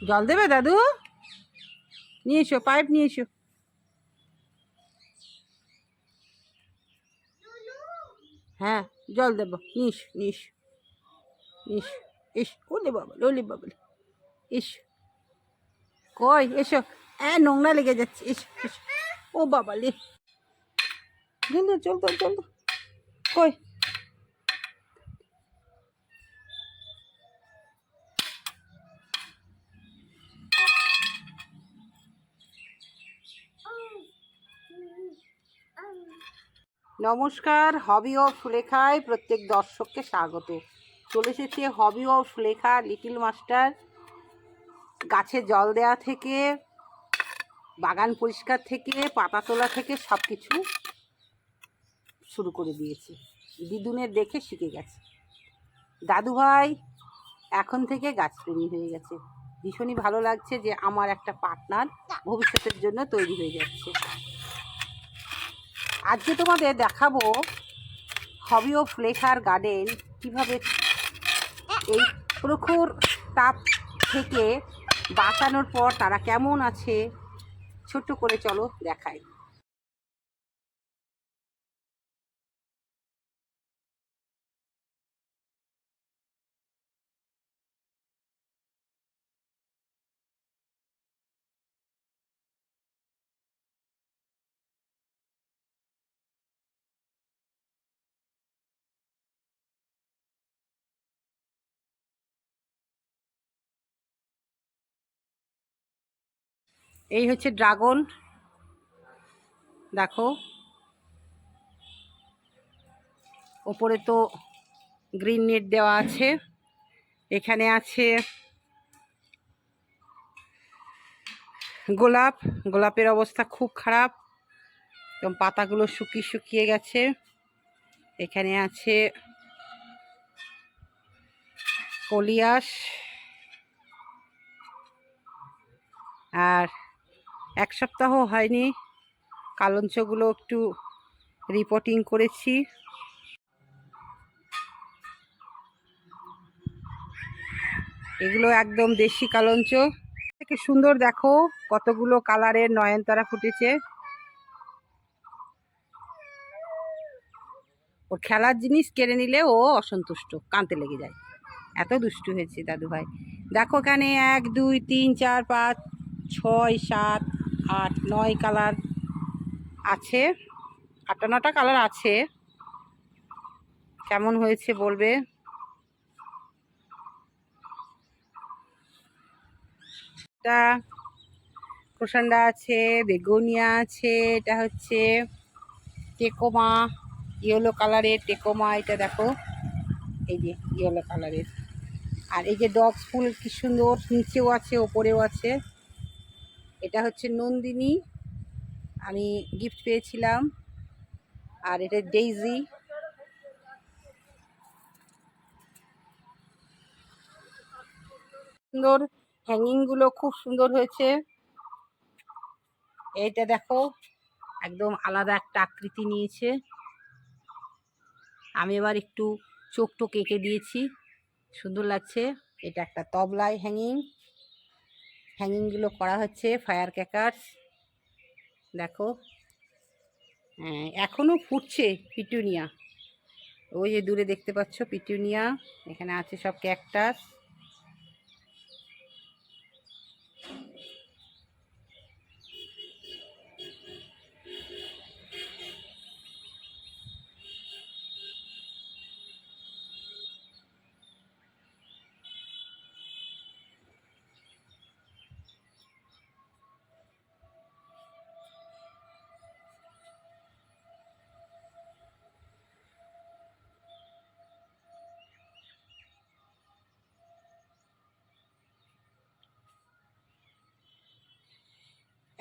জল দেবে দাদু? নিয়ে এসো, পাইপ নিয়ে এসো। হ্যাঁ জল দেবো। নিস নিস নিস ইস ওলে বাবা ওলে বাবা ইস কই, এসো। হ্যাঁ নোংরা লেগে যাচ্ছে। ইস ইস ও বাবা লে। চল তো চল তো। কই? নমস্কার, হবি ও সুলেখায় প্রত্যেক দর্শককে স্বাগত। চলে এসেছে হবি ও সুলেখা লিটিল মাস্টার গাছে জল দেওয়া থেকে, বাগান পরিষ্কার থেকে, পাতা তোলা থেকে সব কিছু শুরু করে দিয়েছে। দিদুনের দেখে শিখে গেছে। দাদু ভাই এখন থেকে গাছপ্রেমী হয়ে গেছে। ভীষণই ভালো লাগছে যে আমার একটা পার্টনার ভবিষ্যতের জন্য তৈরি হয়ে যাচ্ছে। আজকে তোমাদের দেখাবো হবি ও ফ্লেখার গার্ডেন কীভাবে এই প্রখর তাপ থেকে বাঁচানোর পর তারা কেমন আছে, ছোট্ট করে চলো দেখাই। এই হচ্ছে ড্রাগন। দেখো। ওপরে তো গ্রিন নেট দেওয়া আছে। এখানে আছে গোলাপ। গোলাপের অবস্থা খুব খারাপ। এবং পাতাগুলো শুকিয়ে শুকিয়ে গেছে। এখানে আছে কলিয়াস। আর এক সপ্তাহ হয়নি। কালঞ্চগুলো একটু রিপোর্টিং করেছি। এগুলো একদম দেশি কালঞ্চ। থেকে সুন্দর দেখো, কতগুলো কালারের নয়নতারা ফুটেছে। ওর খেলার জিনিস কেড়ে নিলে ও অসন্তুষ্ট কাঁদতে লেগে যায়। এত দুষ্টু হয়েছে দাদু ভাই দেখো এখানে এক, দুই, তিন, চার, পাঁচ, ছয়, সাত আট নয় কালার আছে আটটা নটা কালার আছে। কেমন হয়েছে বলবে? এটা কোসান্ডা আছে, বেগুনিয়া আছে, এটা হচ্ছে টেকোমা, ইয়েলো কালারের টেকোমা, এটা দেখো। এই যে ইয়েলো কালারের। আর এই যে ডগ ফুল কি সুন্দর, নিচেও আছে, ওপরেও আছে। এটা হচ্ছে নন্দিনী। আমি গিফট পেয়েছিলাম। আর এটা ডেইজি সুন্দর হ্যাঙ্গিংগুলো খুব সুন্দর হয়েছে। এইটা দেখো, একদম আলাদা একটা আকৃতি নিয়েছে। আমি এবার একটু চোখ টোক এঁকে দিয়েছি। সুন্দর লাগছে। এটা একটা তবলায় হ্যাঙ্গিং হ্যাঙ্গিংগুলো করা হচ্ছে ফায়ার ক্যাকার্স দেখো। হ্যাঁ এখনও ফুটছে পিটুনিয়া। ওই যে দূরে দেখতে পাচ্ছ পিটুনিয়া, এখানে আছে সব ক্যাকটাস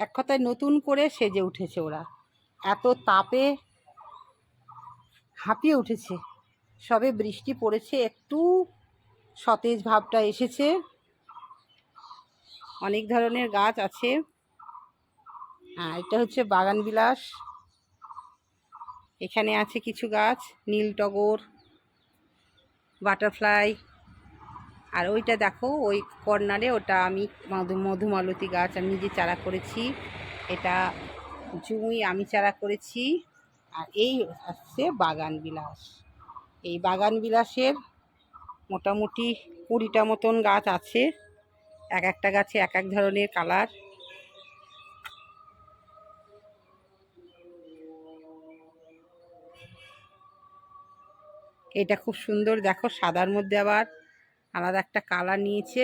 এক কথায় নতুন করে সেজে উঠেছে ওরা। এত তাপে হাঁপিয়ে উঠেছে। সবে বৃষ্টি পড়েছে, একটু সতেজ ভাবটা এসেছে। অনেক ধরনের গাছ আছে। হ্যাঁ এটা হচ্ছে বাগান বিলাস। এখানে আছে কিছু গাছ, নীল টগর, বাটারফ্লাই। আর ওইটা দেখো, ওই কর্নারে ওটা আমি মধু, মধুমালতী গাছ আমি নিজে চারা করেছি। এটা জুঁই আমি চারা করেছি। আর এই হচ্ছে বাগান বিলাস। এই বাগান বিলাসের মোটামুটি কুড়িটা মতন গাছ আছে। এক একটা গাছে এক এক ধরনের কালার। এটা খুব সুন্দর, দেখো সাদার মধ্যে আবার আলাদা একটা কালার নিয়েছে।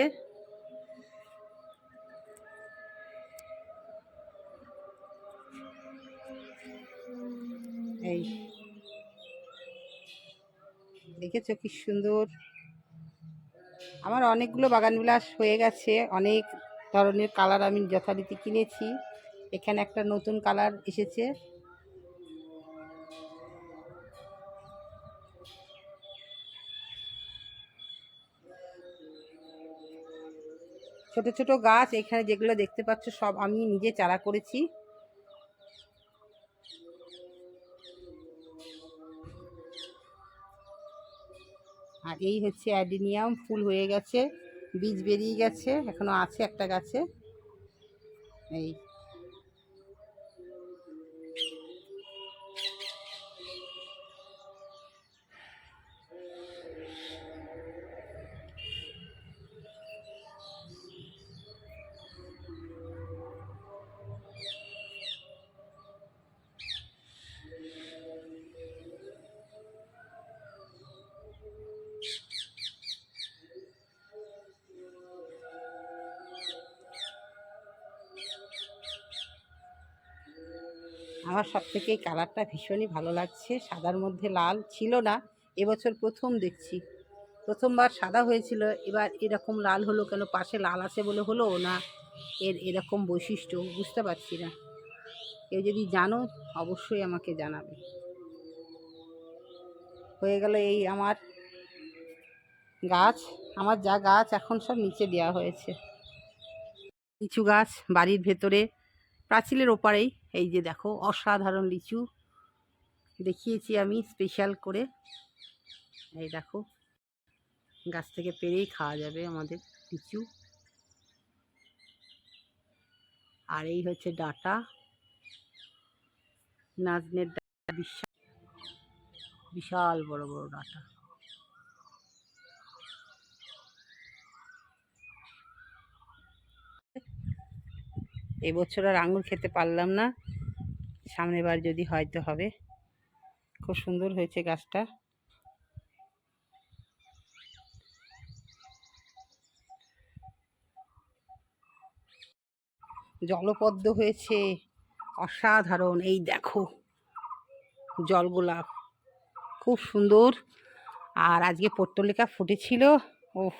এই। দেখেছ কি সুন্দর? আমার অনেকগুলো বাগান বিলাস হয়ে গেছে। অনেক ধরনের কালার আমি যথারীতি কিনেছি। এখানে একটা নতুন কালার এসেছে। ছোট ছোট গাছ, এখানে যেগুলো দেখতে পাচ্ছ সব আমি নিজে চারা করেছি। আর এই হচ্ছে অ্যাডিনিয়াম, ফুল হয়ে গেছে, বীজ বেরিয়ে গেছে, এখনও আছে একটা গাছে। এই। আমার সব থেকে এই কালারটা ভীষণই ভালো লাগছে। সাদার মধ্যে লাল ছিল না, এবছর প্রথম দেখছি। প্রথমবার সাদা হয়েছিল, এবার এরকম লাল হলো কেন, পাশে লাল আছে বলে হলো না? এর এরকম বৈশিষ্ট্য, বুঝতে পারছি না। কেউ যদি জানো, অবশ্যই আমাকে জানাবে। হয়ে গেল এই আমার গাছ, আমার যা গাছ এখন সব নিচে দেওয়া হয়েছে। লিচু গাছ বাড়ির ভেতরে, প্রাচীলের ওপারেই। এই যে দেখো, অসাধারণ লিচু। দেখিয়েছি আমি স্পেশাল করে। এই দেখো, গাছ থেকে পেরেই খাওয়া যাবে আমাদের লিচু। আর এই হচ্ছে ডাটা। নাজনের বিশাল বড় বড় ডাটা। এবছর আর আঙুর খেতে পারলাম না। সামনের বার যদি হয়তো হবে। খুব সুন্দর হয়েছে গাছটা। জলপদ্ম হয়েছে। অসাধারণ। এই দেখো জলগোলাপ খুব সুন্দর। আর আজকে পট্টলিকা ফুটেছিল। ও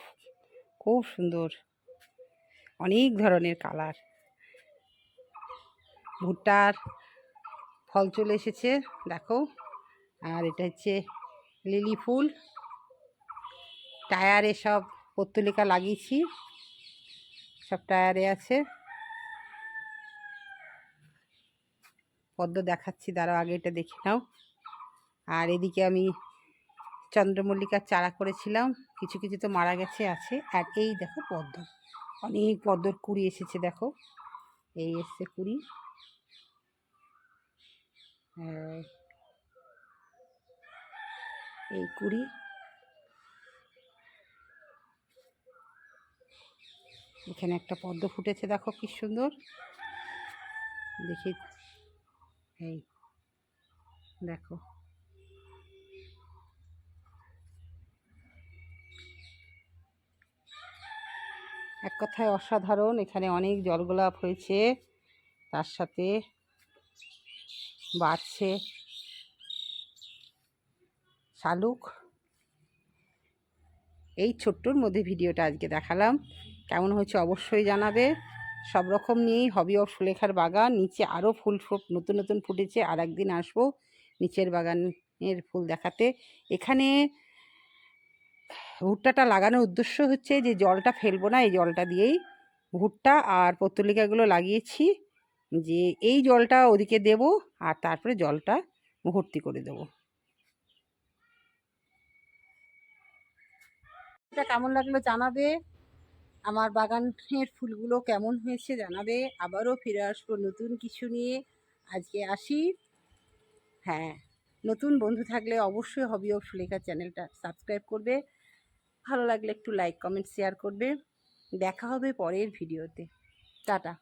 খুব সুন্দর। অনেক ধরনের কালার। ভুট্টার ফল চলে এসেছে, দেখো। আর এটা হচ্ছে লিলি ফুল। টায়ারে সব পত্তলিকা লাগিয়েছি, সব টায়ারে আছে। পদ্ম দেখাচ্ছি, দাঁড়াও আগে এটা দেখে নাও। আর এদিকে আমি চন্দ্রমল্লিকার চারা করেছিলাম, কিছু কিছু তো মারা গেছে, আছে। আর এই দেখো পদ্ম, অনেক পদ্মর কুড়ি এসেছে, দেখো। এই এসছে কুড়ি। হ্যাঁ। এই কুড়ি। এখানে একটা পদ্ম ফুটেছে, দেখো কি সুন্দর। দেখি। এই, দেখো। এক কথায় অসাধারণ, এখানে অনেক জলগোলাপ হয়েছে, তার সাথে বাড়ছে। শালুক, এই ছোট্টর মধ্যে ভিডিওটা আজকে দেখালাম। কেমন হয়েছে অবশ্যই জানাবে। সব রকম নিয়েই হবি অফ সুলেখার বাগান। নিচে আরও ফুল নতুন নতুন ফুটেছে। আর একদিন আসব নিচের বাগানের ফুল দেখাতে। এখানে ভুট্টাটা লাগানোর উদ্দেশ্য হচ্ছে যে জলটা ফেলব না, এই জলটা দিয়েই। ভুট্টা আর পত্তলিকাগুলো লাগিয়েছি। যে এই জলটা ওদিকে দেব আর তারপরে জলটা ভর্তি করে দেবো। এটা কেমন লাগল জানাবে? আমার বাগানের ফুলগুলো কেমন হয়েছে জানাবে? আবারও ফিরে আসব নতুন কিছু নিয়ে। আজকে আসি। হ্যাঁ নতুন বন্ধু থাকলে অবশ্যই হবি অফ সুলেখা চ্যানেলটা সাবস্ক্রাইব করবে। ভালো লাগলে একটু লাইক, কমেন্ট, শেয়ার করবে। দেখা হবে পরের ভিডিওতে। টাটা।